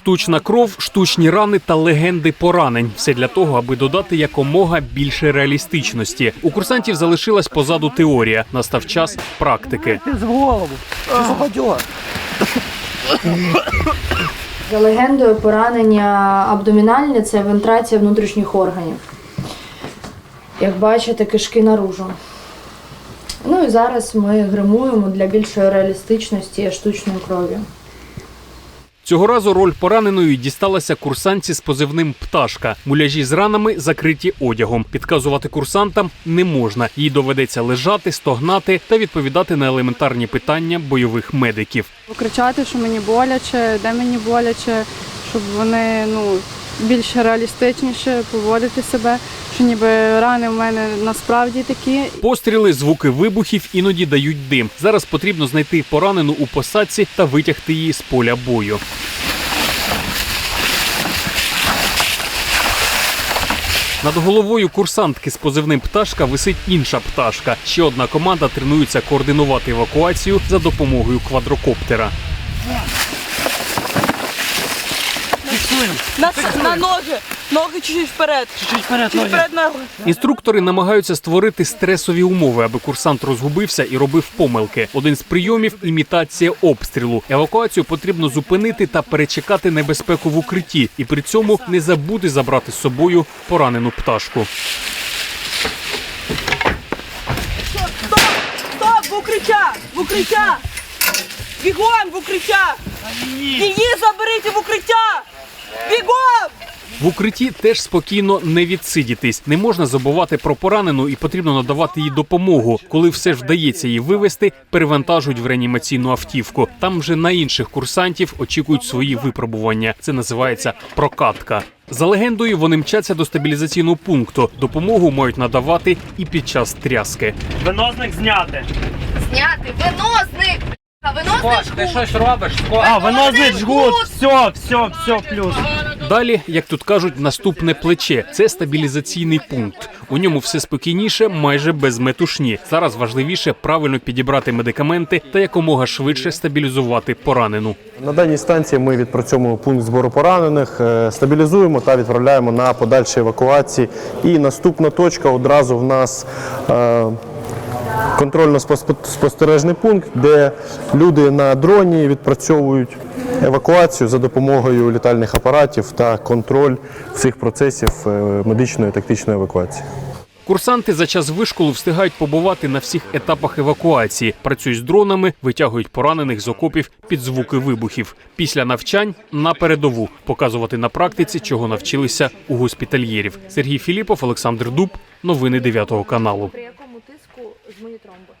Штучна кров, штучні рани та легенди поранень. Все для того, аби додати якомога більше реалістичності. У курсантів залишилась позаду теорія. Настав час практики. В голову. За легендою, поранення абдомінальне це вентрація внутрішніх органів. Як бачите, кишки наружу. Ну і зараз ми гримуємо для більшої реалістичності штучною кров'ю. Цього разу роль пораненої дісталася курсантці з позивним пташка. Муляжі з ранами закриті одягом. Підказувати курсантам не можна. Їй доведеться лежати, стогнати та відповідати на елементарні питання бойових медиків. кричати, що мені боляче, де мені боляче, щоб вони ну, більш реалістичніше поводити себе, що ніби рани в мене насправді такі. Постріли, звуки вибухів іноді дають дим. Зараз потрібно знайти поранену у посадці та витягти її з поля бою. Над головою курсантки з позивним пташка висить інша пташка. Ще одна команда тренується координувати евакуацію за допомогою квадрокоптера. На, на ноги. Ноги чуть-чуть вперед. Чуть вперед Чуть ноги. вперед ноги. Інструктори намагаються створити стресові умови, аби курсант розгубився і робив помилки. Один з прийомів імітація обстрілу. Евакуацію потрібно зупинити та перечекати небезпеку в укритті, і при цьому не забути забрати з собою поранену пташку. Стоп! Стоп! В укриття! В укриття! Бігом в укриття! Її заберіть в укриття! Бігом! В укритті теж спокійно не відсидітись. Не можна забувати про поранену і потрібно надавати їй допомогу. Коли все ж вдається її вивести, перевантажують в реанімаційну автівку. Там вже на інших курсантів очікують свої випробування. Це називається прокатка. За легендою, вони мчаться до стабілізаційного пункту. Допомогу мають надавати і під час тряски. Виносник зняти. Зняти виносник! А Ти щось робиш? А, виносник жгут. Все, все, все, плюс. Далі, як тут кажуть, наступне плече це стабілізаційний пункт. У ньому все спокійніше, майже без метушні. Зараз важливіше правильно підібрати медикаменти та якомога швидше стабілізувати поранену. На даній станції ми відпрацьовуємо пункт збору поранених, е, стабілізуємо та відправляємо на подальші евакуації. І наступна точка одразу в нас е, контрольно-спостережний пункт, де люди на дроні відпрацьовують евакуацію за допомогою літальних апаратів та контроль всіх процесів е, медичної тактичної евакуації. Курсанти за час вишколу встигають побувати на всіх етапах евакуації, працюють з дронами, витягують поранених з окопів під звуки вибухів. Після навчань на передову показувати на практиці, чого навчилися у госпітальєрів. Сергій Філіпов, Олександр Дуб. Новини 9 каналу. При якому тромби?